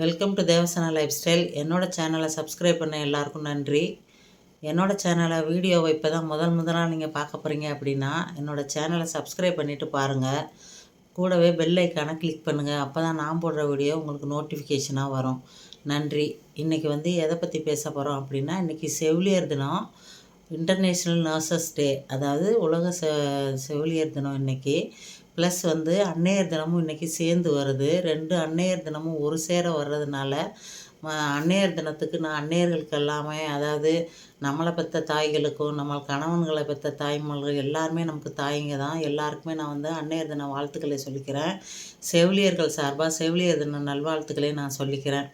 Welcome to Devasana life style என்னோடய சேனலை subscribe பண்ண எல்லாருக்கும் நன்றி. என்னோடய சேனலை வீடியோவை இப்போ தான் முதல் முதலாக நீங்கள் பார்க்க போகிறீங்க அப்படின்னா என்னோடய சேனலை சப்ஸ்கிரைப் பண்ணிவிட்டு பாருங்கள் கூடவே பெல் ஐக்கானை கிளிக் பண்ணுங்கள் அப்போ தான் நான் போடுற வீடியோ உங்களுக்கு நோட்டிஃபிகேஷனாக வரும். நன்றி. இன்றைக்கி வந்து எதை பற்றி பேச போகிறோம் அப்படின்னா இன்றைக்கி செவிலியர் தினம். இன்டர்நேஷ்னல் நர்சஸ் டே அதாவது உலக செ செவிலியர் தினம் இன்றைக்கி ப்ளஸ் வந்து அன்னையர் தினமும் இன்றைக்கி சேர்ந்து வருது. ரெண்டு அன்னையர் தினமும் ஒரு சேர வர்றதுனால அன்னையர் தினத்துக்கு நான் அன்னையர்களுக்கு எல்லாமே அதாவது நம்மளை பெற்ற தாய்களுக்கும் நம்ம கணவன்களை பெற்ற தாய்மொழிகள் எல்லாருமே நமக்கு தாய்ங்க தான். எல்லாருக்குமே நான் வந்து அன்னையர் தின வாழ்த்துக்களை சொல்லிக்கிறேன். செவிலியர்கள் சார்பாக செவிலியர் தின நல்வாழ்த்துக்களை நான் சொல்லிக்கிறேன்.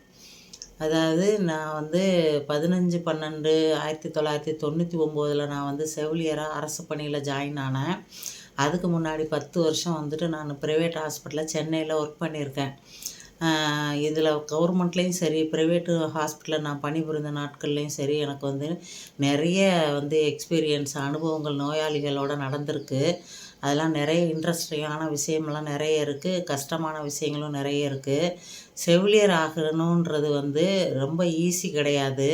அதாவது நான் வந்து பதினஞ்சு பன்னெண்டு ஆயிரத்தி தொள்ளாயிரத்தி தொண்ணூற்றி ஒம்போதில் நான் வந்து செவிலியராக அரசு பணியில் ஜாயின் ஆனேன். அதுக்கு முன்னாடி பத்து வருஷம் வந்துட்டு நான் ப்ரைவேட் ஹாஸ்பிட்டலில் சென்னையில் ஒர்க் பண்ணியிருக்கேன். இதில் கவர்மெண்ட்லேயும் சரி ப்ரைவேட்டு ஹாஸ்பிட்டலில் நான் பணிபுரிந்த நாட்கள்லேயும் சரி எனக்கு வந்து நிறைய வந்து எக்ஸ்பீரியன்ஸ் அனுபவங்கள் நோயாளிகளோடு நடந்திருக்கு. அதெல்லாம் நிறைய இன்ட்ரெஸ்டிங்கான விஷயமெல்லாம் நிறைய இருக்குது கஷ்டமான விஷயங்களும் நிறைய இருக்குது செவிலியர் ஆகணுன்றது வந்து ரொம்ப ஈஸி கிடையாது.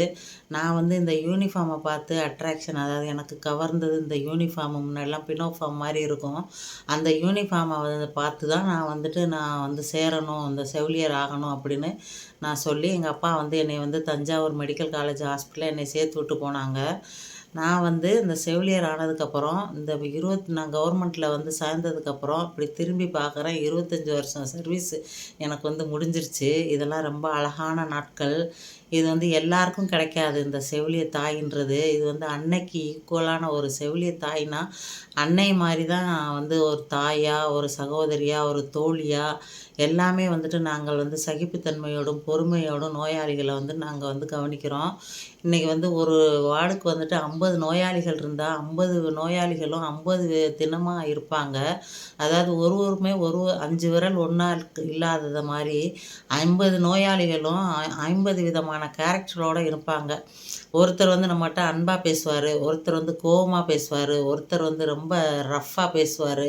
நான் வந்து இந்த யூனிஃபார்மை பார்த்து அட்ராக்ஷன் அதாவது எனக்கு கவர்ந்தது இந்த யூனிஃபார்ம் முன்னாடிலாம் பினோஃபார்ம் மாதிரி இருக்கும். அந்த யூனிஃபார்மை வந்து பார்த்து தான் நான் வந்துட்டு நான் வந்து சேரணும் இந்த செவிலியர் ஆகணும் அப்படின்னு நான் சொல்லி எங்கள் அப்பா வந்து என்னை வந்து தஞ்சாவூர் மெடிக்கல் காலேஜ் ஹாஸ்பிட்டலில் என்னை சேர்த்து விட்டு போனாங்க. நான் வந்து இந்த செவிலியர் ஆனதுக்கப்புறம் இந்த இருபத்தி நான் கவர்மெண்ட்டில் வந்து சேர்ந்ததுக்கப்புறம் இப்படி திரும்பி பார்க்குறேன் இருபத்தஞ்சி வருஷம் சர்வீஸ் எனக்கு வந்து முடிஞ்சிருச்சு. இதெல்லாம் ரொம்ப அழகான நாட்கள். இது வந்து எல்லாருக்கும் கிடைக்காது. இந்த செவிலிய தாயின்றது. இது வந்து அன்னைக்கு ஈக்குவலான ஒரு செவிலிய தாய்னா அன்னை மாதிரி தான் வந்து ஒரு தாயாக ஒரு சகோதரியாக ஒரு தோழியாக எல்லாமே வந்துட்டு நாங்கள் வந்து சகிப்புத்தன்மையோடும் பொறுமையோடும் நோயாளிகளை வந்து நாங்கள் வந்து கவனிக்கிறோம். இன்றைக்கி வந்து ஒரு வார்டுக்கு வந்துட்டு ஐம்பது நோயாளிகள் இருந்தால் ஐம்பது நோயாளிகளும் ஐம்பது தினமாக இருப்பாங்க. அதாவது ஒரு ஒருமே ஒரு அஞ்சு விரல் ஒன்றா இல்லாதது மாதிரி ஐம்பது நோயாளிகளும் ஐம்பது விதமான கேரக்டரோடு இருப்பாங்க. ஒருத்தர் வந்து நம்மகிட்ட அன்பாக பேசுவார் ஒருத்தர் வந்து கோபமாக பேசுவார் ஒருத்தர் வந்து ரொம்ப ரஃப்பாக பேசுவார்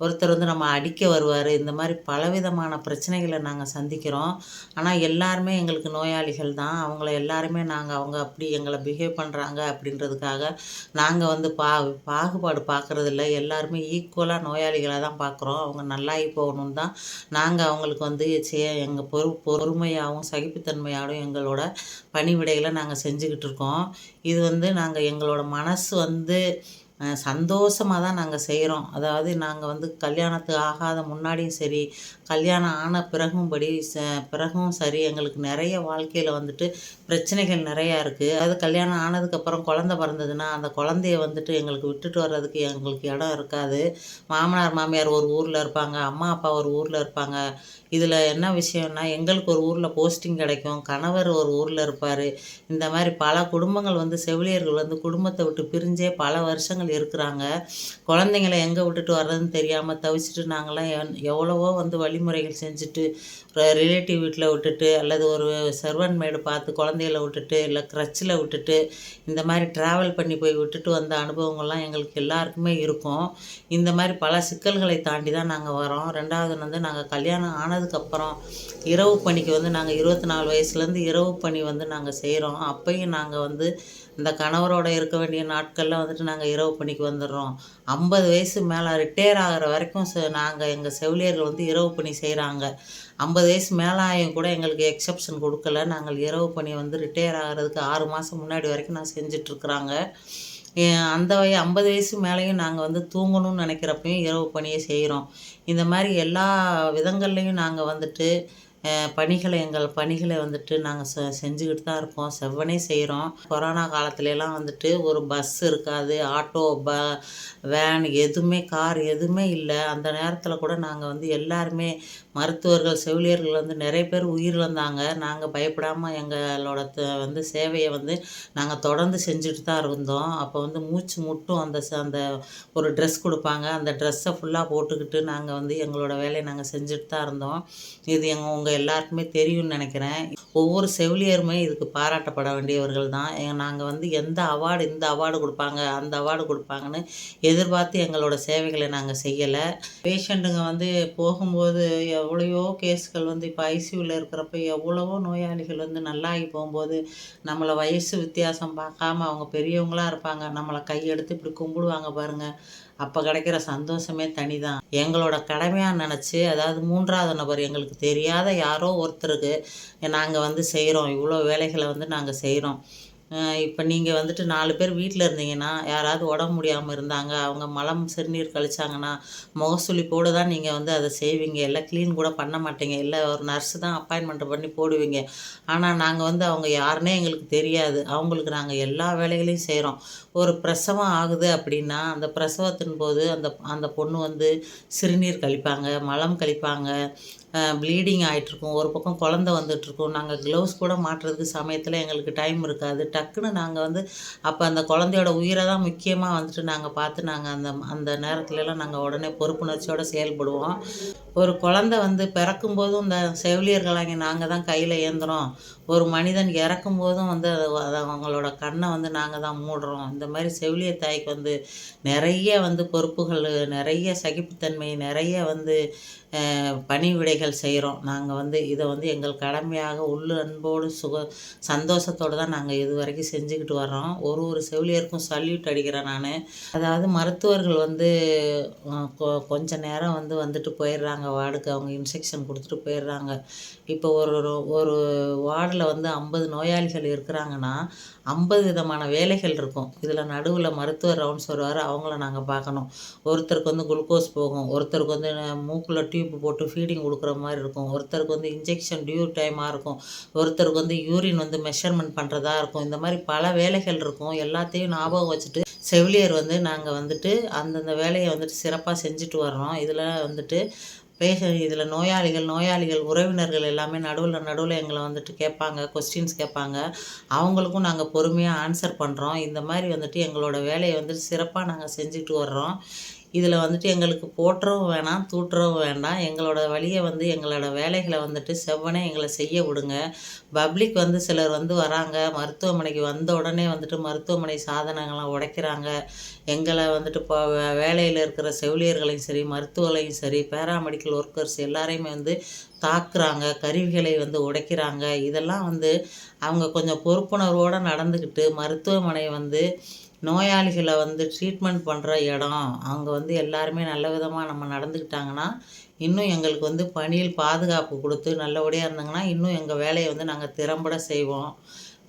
ஒருத்தர் வந்து நம்ம அடிக்க வருவார். இந்த மாதிரி பலவிதமான பிரச்சனைகளை நாங்கள் சந்திக்கிறோம். ஆனால் எல்லாருமே எங்களுக்கு நோயாளிகள் தான். அவங்கள எல்லாருமே நாங்கள் அவங்க அப்படி எங்களை பிஹேவ் பண்ணுறாங்க அப்படின்றதுக்காக நாங்கள் வந்து பா பாகுபாடு பார்க்குறதில்ல. எல்லாருமே ஈக்குவலாக நோயாளிகளாக தான் பார்க்குறோம். அவங்க நல்லாகி போகணுன்னு தான் நாங்கள் அவங்களுக்கு வந்து சே எங்கள் பொறு பொறுமையாகவும் சகிப்புத்தன்மையாகவும் எங்களோட பணிவிடைகளை நாங்கள் செஞ்சுக்கிட்டு இருக்கோம். இது வந்து நாங்கள் எங்களோட மனசு வந்து சந்தோஷமாக தான் நாங்கள் செய்கிறோம் அதாவது நாங்கள் வந்து கல்யாணத்துக்கு ஆகாத முன்னாடியும் சரி கல்யாணம் ஆன பிறகும் படி ச பிறகும் சரி எங்களுக்கு நிறைய வாழ்க்கையில் வந்துட்டு பிரச்சனைகள் நிறையா இருக்குது அது கல்யாணம் ஆனதுக்கப்புறம் குழந்த பிறந்ததுன்னா அந்த குழந்தைய வந்துட்டு எங்களுக்கு விட்டுட்டு வர்றதுக்கு எங்களுக்கு இடம் இருக்காது. மாமனார் மாமியார் ஒரு ஊரில் இருப்பாங்க அம்மா அப்பா ஒரு ஊரில் இருப்பாங்க. இதில் என்ன விஷயம்னா எங்களுக்கு ஒரு ஊரில் போஸ்டிங் கிடைக்கும் கணவர் ஒரு ஊரில் இருப்பார். இந்த மாதிரி பல குடும்பங்கள் வந்து செவிலியர்கள் வந்து குடும்பத்தை விட்டு பிரிஞ்சே பல வருஷங்கள் இருக்கிறாங்க. குழந்தைங்கள எங்கே விட்டுட்டு வர்றதுன்னு தெரியாமல் தவிச்சிட்டு நாங்களாம் எவ்வளவோ வந்து வழிமுறைகள் செஞ்சுட்டு ரிலேட்டிவ் வீட்டில் விட்டுட்டு அல்லது ஒரு சர்வன் மேடு பார்த்து குழந்தைகளை விட்டுட்டு இல்லை க்ரச்சில் விட்டுட்டு இந்த மாதிரி ட்ராவல் பண்ணி போய் விட்டுட்டு வந்த அனுபவங்கள்லாம் எங்களுக்கு எல்லாருக்குமே இருக்கும். இந்த மாதிரி பல சிக்கல்களை தாண்டி தான் நாங்கள் வரோம் ரெண்டாவது வந்து நாங்கள் கல்யாணம் ஆனதுக்கப்புறம் இரவு பணிக்கு வந்து நாங்கள் இருபத்தி நாலு வயசுலேருந்து இரவு பணி வந்து நாங்கள் செய்கிறோம் அப்பையும் நாங்கள் வந்து இந்த கணவரோட இருக்க வேண்டிய நாட்களில் வந்துட்டு நாங்கள் இரவு பணிக்கு வந்துடுறோம். ஐம்பது வயசு மேலே ரிட்டையர் ஆகிற வரைக்கும் நாங்கள் எங்கள் செவிலியர்கள் வந்து இரவு பணி செய்கிறாங்க ஐம்பது வயசு மேலாயும் கூட எங்களுக்கு எக்ஸப்ஷன் கொடுக்கல. நாங்கள் இரவு பணி வந்து ரிட்டையர் ஆகிறதுக்கு ஆறு மாதம் முன்னாடி வரைக்கும் நான் செஞ்சிட்ருக்குறாங்க. அந்த வய ஐம்பது வயசு மேலேயும் நாங்கள் வந்து தூங்கணும்னு நினைக்கிறப்பையும் இரவு பணியை செய்கிறோம் இந்த மாதிரி எல்லா விதங்கள்லேயும் நாங்கள் வந்துட்டு பணிகளை எங்கள் பணிகளை வந்துட்டு நாங்கள் செ செஞ்சுக்கிட்டு தான் இருக்கோம். செவ்வனே செய்கிறோம் கொரோனா காலத்துலலாம் வந்துட்டு ஒரு பஸ் இருக்காது ஆட்டோ ப வேன் எதுவுமே கார் எதுவுமே இல்லை. அந்த நேரத்தில் கூட நாங்கள் வந்து எல்லாருமே மருத்துவர்கள் செவிலியர்கள் வந்து நிறைய பேர் உயிரிழந்தாங்க. நாங்கள் பயப்படாமல் எங்களோட வந்து சேவையை வந்து நாங்கள் தொடர்ந்து செஞ்சுட்டு தான் இருந்தோம். அப்போ வந்து மூச்சு முட்டும். அந்த அந்த ஒரு ட்ரெஸ் கொடுப்பாங்க. அந்த ட்ரெஸ்ஸை ஃபுல்லாக போட்டுக்கிட்டு நாங்கள் வந்து எங்களோட வேலையை நாங்கள் செஞ்சுட்டு தான் இருந்தோம். இது எங்கள் உங்கள் உங்கள் எல்லாருக்குமே தெரியும்னு நினைக்கிறேன். ஒவ்வொரு செவிலியருமே இதுக்கு பாராட்டப்பட வேண்டியவர்கள் தான். நாங்கள் வந்து எந்த அவார்டு இந்த அவார்டு கொடுப்பாங்க அந்த அவார்டு கொடுப்பாங்கன்னு எதிர்பார்த்து எங்களோட சேவைகளை நாங்கள் செய்யலை. பேஷண்ட்டுங்க வந்து போகும்போது எவ்வளையோ கேஸ்கள் வந்து இப்போ ஐசியூவில் இருக்கிறப்ப எவ்வளவோ நோயாளிகள் வந்து நல்லாகி போகும்போது நம்மளை வயசு வித்தியாசம் பார்க்காம அவங்க பெரியவங்களாக இருப்பாங்க. நம்மளை கையெடுத்து இப்படி கும்பிடுவாங்க பாருங்கள் அப்போ கிடைக்கிற சந்தோஷமே தனி தான் எங்களோட கடமையாக நினச்சி அதாவது மூன்றாவது நபர் எங்களுக்கு தெரியாத யாரோ ஒருத்தருக்கு நாங்கள் வந்து செய்கிறோம் இவ்வளோ வேலைகளை வந்து நாங்கள் செய்கிறோம் இப்போ நீங்கள் வந்துட்டு நாலு பேர் வீட்டில் இருந்தீங்கன்னா யாராவது உடம்பு முடியாமல் இருந்தாங்க அவங்க மலம் சிறுநீர் கழிச்சாங்கன்னா முகசுளிப்போடு தான் நீங்கள் வந்து அதை செய்வீங்க. எல்லாம் க்ளீன் கூட பண்ண மாட்டீங்க. இல்லை ஒரு நர்ஸு தான் அப்பாயின்மெண்ட் பண்ணி போடுவீங்க. ஆனால் நாங்கள் வந்து அவங்க யாருன்னே எங்களுக்கு தெரியாது. அவங்களுக்கு நாங்கள் எல்லா வேலைகளையும் செய்கிறோம் ஒரு பிரசவம் ஆகுது அப்படின்னா அந்த பிரசவத்தின் போது அந்த அந்த பொண்ணு வந்து சிறுநீர் கழிப்பாங்க மலம் கழிப்பாங்க. ப்ளீடிங் ஆகிட்ருக்கும் ஒரு பக்கம் குழந்த வந்துட்டுருக்கும். நாங்கள் க்ளவுஸ் கூட மாட்டுறதுக்கு சமயத்தில் எங்களுக்கு டைம் இருக்காது. டக்குன்னு நாங்கள் வந்து அப்போ அந்த குழந்தையோட உயிரை தான் முக்கியமாக வந்துட்டு நாங்கள் பார்த்து நாங்கள் அந்த அந்த நேரத்துலலாம் நாங்கள் உடனே பொறுப்புணர்ச்சியோடு செயல்படுவோம். ஒரு குழந்த வந்து பிறக்கும்போதும் இந்த செவிலியர்களாங்க நாங்கள் தான் கையில் ஏந்துறோம். ஒரு மனிதன் இறக்கும் போதும் வந்து அதை அவங்களோட கண்ணை வந்து நாங்கள் தான் மூடுறோம். இந்த மாதிரி செவிலியர் தாய்க்கு வந்து நிறைய வந்து பொறுப்புகள் நிறைய சகிப்புத்தன்மை நிறைய வந்து பணிவிடைகள் செய்கிறோம் நாங்கள் வந்து இதை வந்து எங்கள் கடமையாக உள்ள அன்போடு சுக சந்தோஷத்தோடு தான் நாங்கள் இது வரைக்கும் செஞ்சுக்கிட்டு வர்றோம். ஒரு ஒரு செவிலியருக்கும் சல்யூட் அடிக்கிறேன் நான். அதாவது மருத்துவர்கள் வந்து கொஞ்ச நேரம் வந்து வந்துட்டு போயிடுறாங்க. வார்டுக்கு அவங்க இன்ஸ்ட்ரக்ஷன் கொடுத்துட்டு போயிடுறாங்க. இப்போ ஒரு ஒரு வார்டில் வந்து ஐம்பது நோயாளிகள் இருக்கிறாங்கன்னா ஐம்பது விதமான வேலைகள் இருக்கும். இதில் நடுவில் மருத்துவர் ரவுண்ட்ஸ் வருவார் அவங்கள நாங்கள் பார்க்கணும். ஒருத்தருக்கு வந்து குளுக்கோஸ் போகும் ஒருத்தருக்கு வந்து மூக்கில் டியூப் போட்டு ஃபீடிங் கொடுக்குற மாதிரி இருக்கும். ஒருத்தருக்கு வந்து இன்ஜெக்ஷன் டியூ டைமாக இருக்கும். ஒருத்தருக்கு வந்து யூரின் வந்து மெஷர்மெண்ட் பண்ணுறதா இருக்கும். இந்த மாதிரி பல வேலைகள் இருக்கும். எல்லாத்தையும் ஞாபகம் வச்சுட்டு செவிலியர் வந்து நாங்கள் வந்துட்டு அந்தந்த வேலையை வந்துட்டு சிறப்பாக செஞ்சுட்டு வர்றோம் இதில் வந்துட்டு பேஷண்ட் இதில் நோயாளிகள் நோயாளிகள் உறவினர்கள் எல்லாமே நடுவில் நடுவில் எங்களை வந்துட்டு கேட்பாங்க கொஸ்டின்ஸ் கேட்பாங்க. அவங்களுக்கும் நாங்கள் பொறுமையாக ஆன்சர் பண்ணுறோம் இந்த மாதிரி வந்துட்டு எங்களோட வேலையை வந்துட்டு சிறப்பாக நாங்கள் செஞ்சுட்டு வர்றோம். இதில் வந்துட்டு எங்களுக்கு போற்றவும் வேணாம் தூற்றவும் வேண்டாம். எங்களோட வழியை வந்து எங்களோட வேலைகளை வந்துட்டு செவ்வனே எங்களை செய்ய விடுங்க. பப்ளிக் வந்து சிலர் வந்து வராங்க. மருத்துவமனைக்கு வந்த உடனே வந்துட்டு மருத்துவமனை சாதனங்கள்லாம் உடைக்கிறாங்க. எங்களை வந்துட்டு இப்போ வேலையில் இருக்கிற செவிலியர்களையும் சரி மருத்துவர்களையும் சரி பேராமெடிக்கல் ஒர்க்கர்ஸ் எல்லாரையுமே வந்து தாக்குறாங்க. கருவிகளை வந்து உடைக்கிறாங்க. இதெல்லாம் வந்து அவங்க கொஞ்சம் பொறுப்புணர்வோடு நடந்துக்கிட்டு மருத்துவமனை வந்து நோயாளிகளை வந்து ட்ரீட்மெண்ட் பண்ணுற இடம். அங்கே வந்து எல்லாருமே நல்ல விதமாக நம்ம நடந்துக்கிட்டாங்கன்னா இன்னும் எங்களுக்கு வந்து பணியில் பாதுகாப்பு கொடுத்து நல்லபடியாக இருந்தாங்கன்னா இன்னும் எங்கள் வேலையை வந்து நாங்கள் திறம்பட செய்வோம்.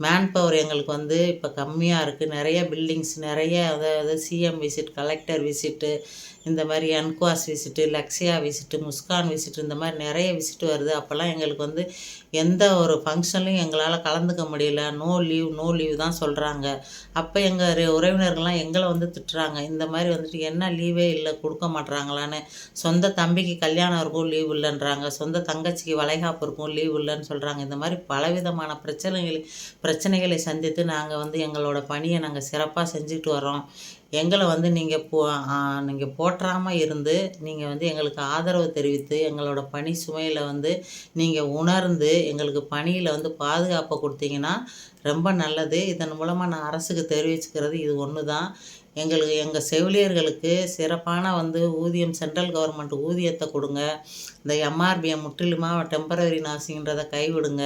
மேன் பவர் எங்களுக்கு வந்து இப்போ கம்மியாக இருக்குது நிறைய பில்டிங்ஸ் நிறைய அதாவது சிஎம் விசிட் கலெக்டர் விசிட்டு இந்த மாதிரி அன்குவாஸ் விசிட்டு லக்ஸியா விசிட்டு முஸ்கான் விசிட்டு இந்த மாதிரி நிறைய விசிட்டு வருது. அப்போல்லாம் எங்களுக்கு வந்து எந்த ஒரு ஃபங்க்ஷன்லையும் எங்களால் கலந்துக்க முடியல. நோ லீவ் நோ லீவ் தான் சொல்கிறாங்க அப்போ எங்கள் உறவினர்கள்லாம் எங்களை வந்து திட்டுறாங்க. இந்த மாதிரி வந்துட்டு என்ன லீவே இல்லை கொடுக்க மாட்டுறாங்களான்னு சொந்த தம்பிக்கு கல்யாணம் இருக்கும் லீவ் இல்லைன்றாங்க. சொந்த தங்கச்சிக்கு வளைகாப்பு இருக்கும் லீவ் இல்லைன்னு சொல்கிறாங்க இந்த மாதிரி பலவிதமான பிரச்சனைகள் பிரச்சனைகளை சந்தித்து நாங்கள் வந்து எங்களோட பணியை நாங்கள் சிறப்பாக செஞ்சுட்டு வரோம் எங்களை வந்து நீங்கள் போ நீங்கள் போற்றாமல் இருந்து நீங்கள் வந்து எங்களுக்கு ஆதரவு தெரிவித்து எங்களோட பணி சுமையில் வந்து நீங்கள் உணர்ந்து எங்களுக்கு பணியில் வந்து பாதுகாப்பை கொடுத்தீங்கன்னா ரொம்ப நல்லது. இதன் மூலமாக நான் அரசுக்கு தெரிவிச்சுக்கிறது இது ஒன்று தான் எங்களுக்கு எங்கள் செவிலியர்களுக்கு சிறப்பான வந்து ஊதியம் சென்ட்ரல் கவர்மெண்ட் ஊதியத்தை கொடுங்க. இந்த எம்ஆர்பிஎம் முற்றிலுமாக டெம்பரரி நாசிங்கன்றதை கைவிடுங்க.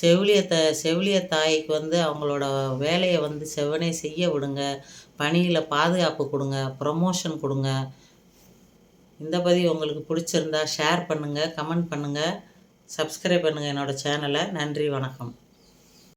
செவிலியத்தை செவிலிய தாய்க்கு வந்து அவங்களோட வேலையை வந்து செவனே செய்ய விடுங்க. பணியில் பாதுகாப்பு கொடுங்க ப்ரொமோஷன் கொடுங்க. இந்த பதிவு உங்களுக்கு பிடிச்சிருந்தா ஷேர் பண்ணுங்கள் கமெண்ட் பண்ணுங்கள் சப்ஸ்கிரைப் பண்ணுங்கள் என்னோடய சேனலை நன்றி வணக்கம்.